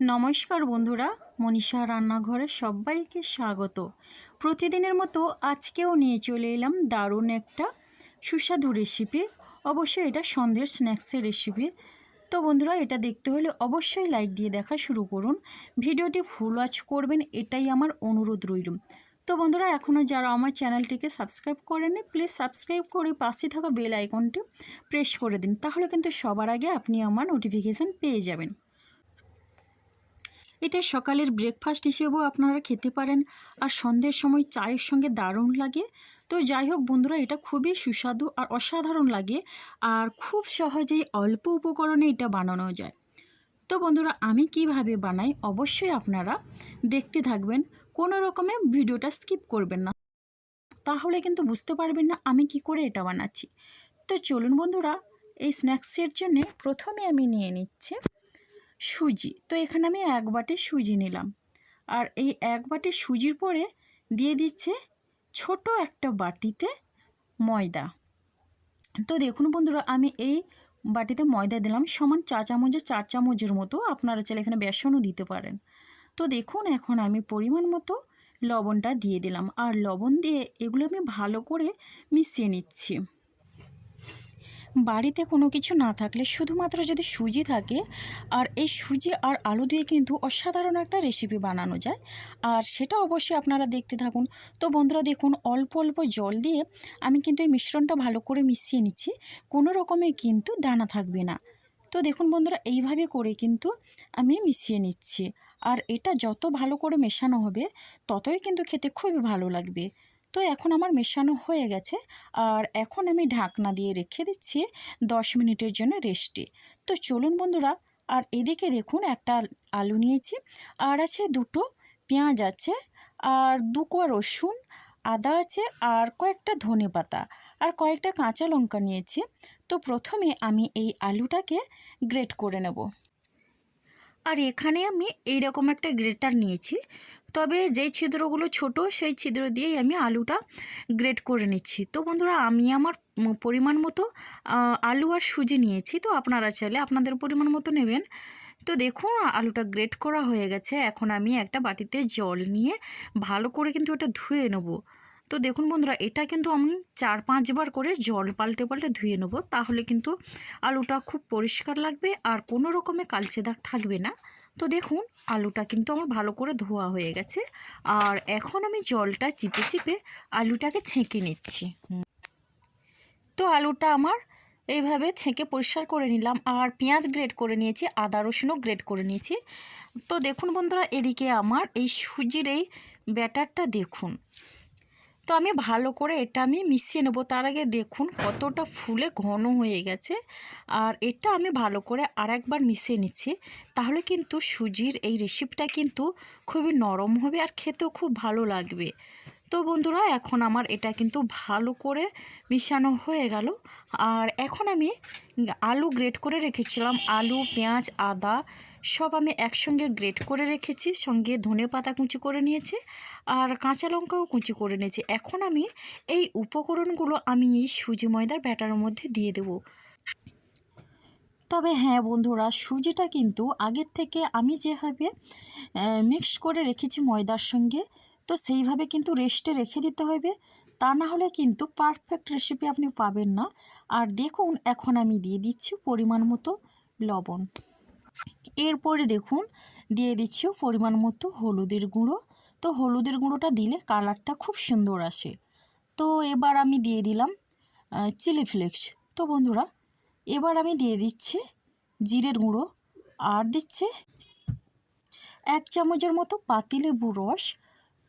নমস্কার বন্ধুরা, মনীষা রান্নাঘরে সবাইকে স্বাগত। প্রতিদিনের মতো আজকেও নিয়ে চলে এলাম দারুণ একটা সুস্বাদু রেসিপি অবশ্যই এটা সন্ধ্যের স্ন্যাক্সের রেসিপি তো বন্ধুরা, এটা দেখতে হলে অবশ্যই লাইক দিয়ে দেখা শুরু করুন। ভিডিওটি ফুল ওয়াচ করবেন, এটাই আমার অনুরোধ রইল। তো বন্ধুরা এখনও যারা আমার চ্যানেলটিকে সাবস্ক্রাইব করেনি প্লিজ সাবস্ক্রাইব করে পাশে থাকা বেল আইকনটি প্রেস করে দিন, তাহলে কিন্তু সবার আগে আপনি আমার নোটিফিকেশান পেয়ে যাবেন। এটা সকালের ব্রেকফাস্ট হিসেবেও আপনারা খেতে পারেন। আর সন্ধ্যের সময় চায়ের সঙ্গে দারুণ লাগে। তো যাই হোক বন্ধুরা, এটা খুবই সুস্বাদু আর অসাধারণ লাগে। আর খুব সহজেই অল্প উপকরণে এটা বানানো যায়। তো বন্ধুরা, আমি কীভাবে বানাই অবশ্যই আপনারা দেখতে থাকবেন। কোনো রকমে ভিডিওটা স্কিপ করবেন না। তাহলে কিন্তু বুঝতে পারবেন না আমি কি করে এটা বানাচ্ছি। তো চলুন বন্ধুরা, এই স্ন্যাক্সের জন্যে প্রথমে আমি নিয়ে নিচ্ছি। সুজি। তো এখানে আমি এক বাটি সুজি নিলাম। আর এই এক বাটি সুজির পরে দিয়ে দিচ্ছে ছোট একটা বাটিতে ময়দা। তো দেখুন বন্ধুরা, আমি এই বাটিতে ময়দা দিলাম, সমান চা চামচের চার চামচের মতো, আপনারা চাইলে এখানে বেসনও দিতে পারেন। তো দেখুন, এখন আমি পরিমাণ মতো লবণটা দিয়ে দিলাম। আর লবণ দিয়ে এগুলো আমি ভালো করে মিশিয়ে নিচ্ছি। বাড়িতে কোনো কিছু না থাকলে শুধুমাত্র যদি সুজি থাকে, আর এই সুজি আর আলু দিয়ে কিন্তু অসাধারণ একটা রেসিপি বানানো যায়। আর সেটা অবশ্যই আপনারা দেখতে থাকুন। তো বন্ধুরা, দেখুন, অল্প অল্প জল দিয়ে আমি কিন্তু এই মিশ্রণটা ভালো করে মিশিয়ে নিচ্ছি। কোনো রকমে কিন্তু দানা থাকবে না। তো দেখুন বন্ধুরা, এইভাবে করে কিন্তু আমি মিশিয়ে নিচ্ছি। আর এটা যত ভালো করে মেশানো হবে, ততই কিন্তু খেতে খুবই ভালো লাগবে। তো এখন আমার মেশানো হয়ে গেছে। আর এখন আমি ঢাকনা দিয়ে রেখে দিচ্ছি দশ মিনিটের জন্য রেস্টে। তো চলুন বন্ধুরা, আর এদিকে দেখুন একটা আলু নিয়েছি। আর আছে দুটো পেঁয়াজ আছে, আর দু কোয়া রসুন, আদা আছে, আর কয়েকটা ধনে পাতা, আর কয়েকটা কাঁচা লঙ্কা নিয়েছি। তো প্রথমে আমি এই আলুটাকে গ্রেট করে নেব। আর এখানে আমি এইরকম একটা গ্রেটার নিয়েছি। তবে যেই ছিদ্রগুলো ছোট, সেই ছিদ্র দিয়েই আমি আলুটা গ্রেট করে নিচ্ছি। তো বন্ধুরা, আমি আমার পরিমাণ মতো আলু আর সুজি নিয়েছি। তো আপনারা চাইলে আপনাদের পরিমাণ মতো নেবেন। তো দেখুন, আলুটা গ্রেট করা হয়ে গেছে। এখন আমি একটা বাটিতে জল নিয়ে ভালো করে কিন্তু ওটা ধুয়ে নেব। তো দেখুন বন্ধুরা, এটা কিন্তু আমি চার পাঁচবার করে জল পাল্টে পাল্টে ধুয়ে নেব। তাহলে কিন্তু আলুটা খুব পরিষ্কার লাগবে আর কোনো রকমে কালচে দাগ থাকবে না। তো দেখুন, আলুটা কিন্তু আমার ভালো করে ধোয়া হয়ে গেছে। আর এখন আমি জলটা চিপে চিপে আলুটাকে ছেঁকে নিচ্ছি। তো আলুটা আমার এইভাবে ছেঁকে পরিষ্কার করে নিলাম আর পেঁয়াজ গ্রেড করে নিয়েছি, আদা রসুনও গ্রেড করে নিয়েছি। তো দেখুন বন্ধুরা, এদিকে আমার এই সুজির এই ব্যাটারটা দেখুন। তো আমি ভালো করে এটা আমি মিশিয়ে নেব। তার আগে দেখুন কতটা ফুলে ঘন হয়ে গেছে। আর এটা আমি ভালো করে আর একবার মিশিয়ে নিচ্ছি। তাহলে কিন্তু সুজির এই রেসিপিটা কিন্তু খুবই নরম হবে আর খেতেও খুব ভালো লাগবে। তো বন্ধুরা, এখন আমার এটা কিন্তু ভালো করে মিশানো হয়ে গেল। আর এখন আমি আলু গ্রেট করে রেখেছিলাম। আলু, পেঁয়াজ, আদা সব আমি একসঙ্গে গ্রেট করে রেখেছি, সঙ্গে ধনে পাতা কুচি করে নিয়েছি আর কাঁচা লঙ্কাও কুচি করে নিয়েছি। এখন আমি এই উপকরণগুলো আমি এই সুজি ময়দার ব্যাটারের মধ্যে দিয়ে দেব। তবে হ্যাঁ বন্ধুরা, সুজিটা কিন্তু আগের থেকে আমি যেভাবে মিক্স করে রেখেছি ময়দার সঙ্গে, তো সেইভাবে কিন্তু রেস্টে রেখে দিতে হবে। তা না হলে কিন্তু পারফেক্ট রেসিপি আপনি পাবেন না। আর দেখুন, এখন আমি দিয়ে দিচ্ছি পরিমাণ মতো লবণ। এরপরে দেখুন, দিয়ে দিচ্ছি পরিমাণ মতো হলুদের গুঁড়ো। তো হলুদের গুঁড়োটা দিলে কালারটা খুব সুন্দর আসে। তো এবার আমি দিয়ে দিলাম চিলি ফ্লেক্স। তো বন্ধুরা, এবার আমি দিয়ে দিচ্ছি জিরের গুঁড়ো আর দিচ্ছে এক চামচের মতো পাতিলেবু রস।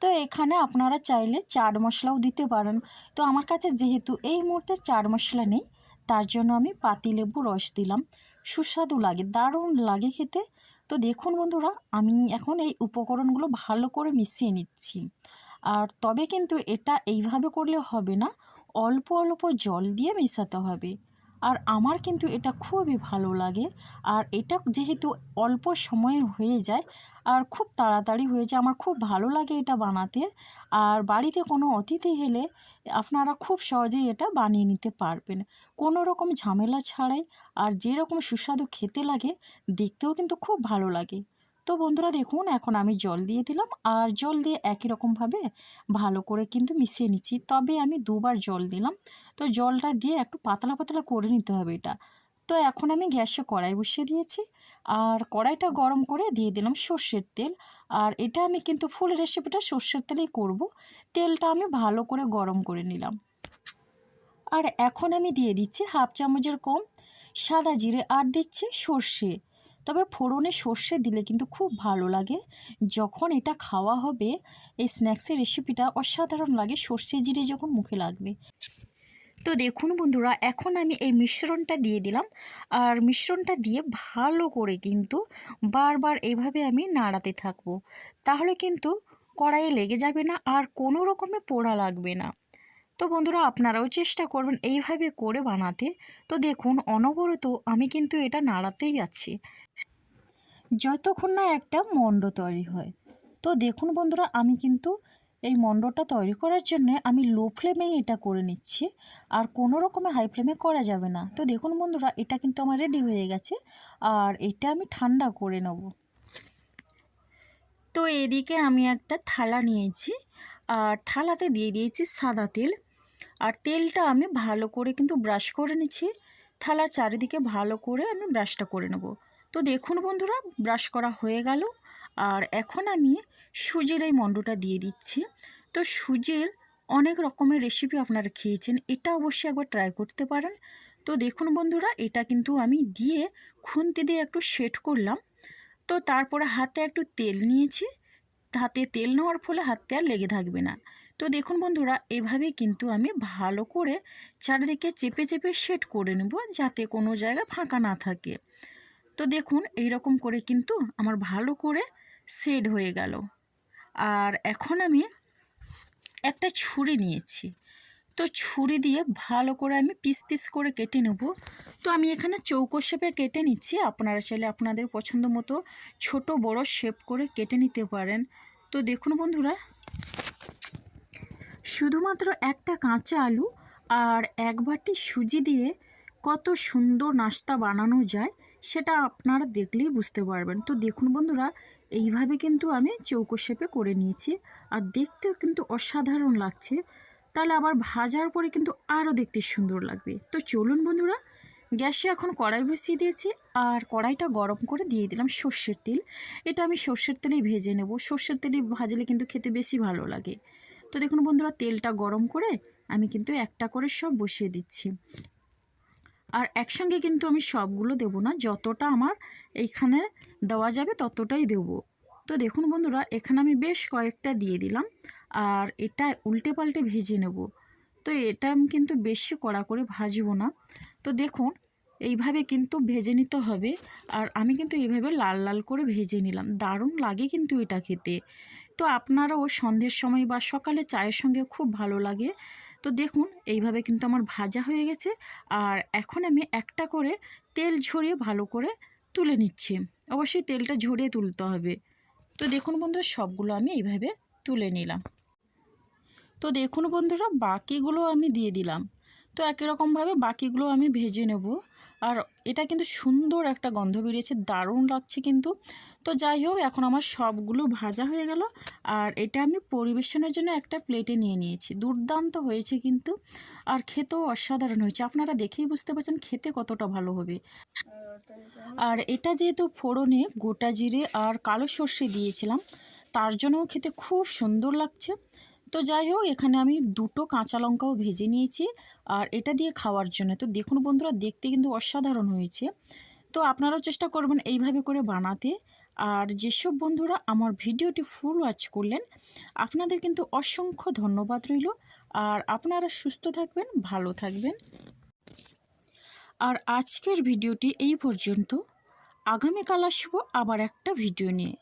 তো এখানে আপনারা চাইলে চাট মশলাও দিতে পারেন। তো আমার কাছে যেহেতু এই মুহূর্তে চাট মশলা নেই, তার জন্য আমি পাতিলেবু রস দিলাম। সুস্বাদু লাগে, দারুণ লাগে খেতে। তো দেখুন বন্ধুরা, আমি এখন এই উপকরণগুলো ভালো করে মিশিয়ে নিচ্ছি। আর তবে কিন্তু এটা এইভাবে করলে হবে না, অল্প অল্প জল দিয়ে মেশাতে হবে। আর আমার কিন্তু এটা খুবই ভালো লাগে। আর এটা যেহেতু অল্প সময়ে হয়ে যায়, আর খুব তাড়াতাড়ি হয়ে যায়, আমার খুব ভালো লাগে এটা বানাতে। আর বাড়িতে কোনো অতিথি এলে আপনারা খুব সহজেই এটা বানিয়ে নিতে পারবেন। কোনো রকম ঝামেলা ছাড়াই আর যেরকম সুস্বাদু খেতে লাগে, দেখতেও কিন্তু খুব ভালো লাগে। তো বন্ধুরা দেখুন, এখন আমি জল দিয়ে দিলাম আর জল দিয়ে একই রকমভাবে ভালো করে কিন্তু মিশিয়ে নিচ্ছি। তবে আমি দুবার জল দিলাম। তো জলটা দিয়ে একটু পাতলা পাতলা করে নিতে হবে এটা। তো এখন আমি গ্যাসে কড়াই বসিয়ে দিয়েছি আর কড়াইটা গরম করে দিয়ে দিলাম সর্ষের তেল। আর এটা আমি কিন্তু ফুল রেসিপিটা সর্ষের তেলেই করব। তেলটা আমি ভালো করে গরম করে নিলাম। আর এখন আমি দিয়ে দিচ্ছি হাফ চামচের কম সাদা জিরে আর দিচ্ছি সর্ষে। তবে ফোড়নে সর্ষে দিলে কিন্তু খুব ভালো লাগে। যখন এটা খাওয়া হবে, এই স্ন্যাক্সের রেসিপিটা অসাধারণ লাগে, সর্ষে জিরে যখন মুখে লাগবে। তো দেখুন বন্ধুরা, এখন আমি এই মিশ্রণটা দিয়ে দিলাম। আর মিশ্রণটা দিয়ে ভালো করে কিন্তু বারবার এভাবে আমি নাড়াতে থাকব। তাহলে কিন্তু কড়াইয়ে লেগে যাবে না আর কোনো রকমে পোড়া লাগবে না। তো বন্ধুরা আপনারাও চেষ্টা করবেন এইভাবে করে বানাতে। তো দেখুন, অনবরত আমি কিন্তু এটা নাড়াতেই আছি যতক্ষণ না একটা মণ্ড তৈরি হয়। তো দেখুন বন্ধুরা, আমি কিন্তু এই মণ্ডটা তৈরি করার জন্য আমি লো ফ্লেমেই এটা করে নিচ্ছি। আর কোনো রকমে হাই ফ্লেমে করা যাবে না। তো দেখুন বন্ধুরা, এটা কিন্তু আমার রেডি হয়ে গেছে। আর এটা আমি ঠান্ডা করে নেব। তো এদিকে আমি একটা থালা নিয়েছি। আর থালাতে দিয়ে দিয়েছি সাদা তেল। আর তেলটা আমি ভালো করে কিন্তু ব্রাশ করে নিচ্ছি। থালার চারিদিকে ভালো করে আমি ব্রাশটা করে নেব। তো দেখুন বন্ধুরা ব্রাশ করা হয়ে গেল। আর এখন আমি সুজির এই মণ্ডটা দিয়ে দিচ্ছি। তো সুজির অনেক রকমের রেসিপি আপনারা খেয়েছেন, এটা অবশ্যই একবার ট্রাই করতে পারেন। তো দেখুন বন্ধুরা, এটা কিন্তু আমি দিয়ে খুন্তি দিয়ে একটু সেট করলাম। তো তারপরে হাতে একটু তেল নিয়েছি। হাতে তেল নেওয়ার ফলে হাতে আর লেগে থাকবে না। তো দেখুন বন্ধুরা, এভাবেই কিন্তু আমি ভালো করে চারিদিকে চেপে চেপে সেট করে নেব যাতে কোনো জায়গা ফাঁকা না থাকে। তো দেখুন এই রকম করে কিন্তু আমার ভালো করে সেট হয়ে গেল। আর এখন আমি একটা ছুরি নিয়েছি। তো ছুরি দিয়ে ভালো করে আমি পিস পিস করে কেটে নেব। তো আমি এখানে চৌকো শেপে কেটে নিচ্ছি। আপনারা চাইলে আপনাদের পছন্দ মতো ছোট বড় শেপ করে কেটে নিতে পারেন। তো দেখুন বন্ধুরা শুধুমাত্র একটা কাঁচা আলু আর এক বাটি সুজি দিয়ে কত সুন্দর নাস্তা বানানো যায়, সেটা আপনারা দেখলেই বুঝতে পারবেন। তো দেখুন বন্ধুরা, এইভাবে কিন্তু আমি চৌকো শেপে করে নিয়েছি। আর দেখতেও কিন্তু অসাধারণ লাগছে। তাহলে আবার ভাজার পরে কিন্তু আরও দেখতে সুন্দর লাগবে। তো চলুন বন্ধুরা, গ্যাসে এখন কড়াই বসিয়ে দিয়েছি আর কড়াইটা গরম করে দিয়ে দিলাম সর্ষের তেল। এটা আমি সর্ষের তেলেই ভেজে নেব। সর্ষের তেলে ভাজলে কিন্তু খেতে বেশি ভালো লাগে। তো দেখুন বন্ধুরা, তেলটা গরম করে আমি কিন্তু একটা করে সব বসিয়ে দিচ্ছি। আর একসঙ্গে কিন্তু আমি সবগুলো দেব না, যতটা আমার এইখানে দেওয়া যাবে ততটাই দেব। তো দেখুন বন্ধুরা, এখানে আমি বেশ কয়েকটা দিয়ে দিলাম আর এটা উল্টে পাল্টে ভেজে নেব। তো এটা আমি কিন্তু বেশি কড়া করে ভাজবো না। তো দেখুন, এইভাবে কিন্তু ভেজে নিতে হবে। আর আমি কিন্তু এইভাবে লাল লাল করে ভেজে নিলাম। দারুণ লাগে কিন্তু এটা খেতে। তো আপনারাও সন্ধ্যের সময় বা সকালে চায়ের সঙ্গে খুব ভালো লাগে। তো দেখুন, এইভাবে কিন্তু আমার ভাজা হয়ে গেছে। আর এখন আমি একটা করে তেল ঝরিয়ে ভালো করে তুলে নিচ্ছি। অবশ্যই তেলটা ঝরিয়ে তুলতে হবে। তো দেখুন বন্ধুরা, সবগুলো আমি এইভাবে তুলে নিলাম। তো দেখুন বন্ধুরা, বাকিগুলো আমি দিয়ে দিলাম। তো একই রকমভাবে বাকিগুলো আমি ভেজে নেব। আর এটা কিন্তু সুন্দর একটা গন্ধ বেরিয়েছে, দারুণ লাগছে কিন্তু। তো যাই হোক, এখন আমার সবগুলো ভাজা হয়ে গেল। আর এটা আমি পরিবেশনের জন্য একটা প্লেটে নিয়ে নিয়েছি। দুর্দান্ত হয়েছে কিন্তু। আর খেতেও অসাধারণ হয়েছে। আপনারা দেখেই বুঝতে পারছেন খেতে কতটা ভালো হবে। আর এটা যেহেতু ফোড়নে গোটা জিরে আর কালো সর্ষে দিয়েছিলাম, তার জন্যও খেতে খুব সুন্দর লাগছে। তো যাই হোক, এখানে আমি দুটো কাঁচা লঙ্কাও ভেজে নিয়েছি। আর এটা দিয়ে খাওয়ার জন্য। তো দেখুন বন্ধুরা, দেখতে কিন্তু অসাধারণ হয়েছে। তো আপনারাও চেষ্টা করবেন এইভাবে করে বানাতে। আর যেসব বন্ধুরা আমার ভিডিওটি ফুল ওয়াচ করলেন, আপনাদের কিন্তু অসংখ্য ধন্যবাদ রইল। আর আপনারা সুস্থ থাকবেন, ভালো থাকবেন। আর আজকের ভিডিওটি এই পর্যন্ত। আগামীকাল আসব আবার একটা ভিডিও নিয়ে।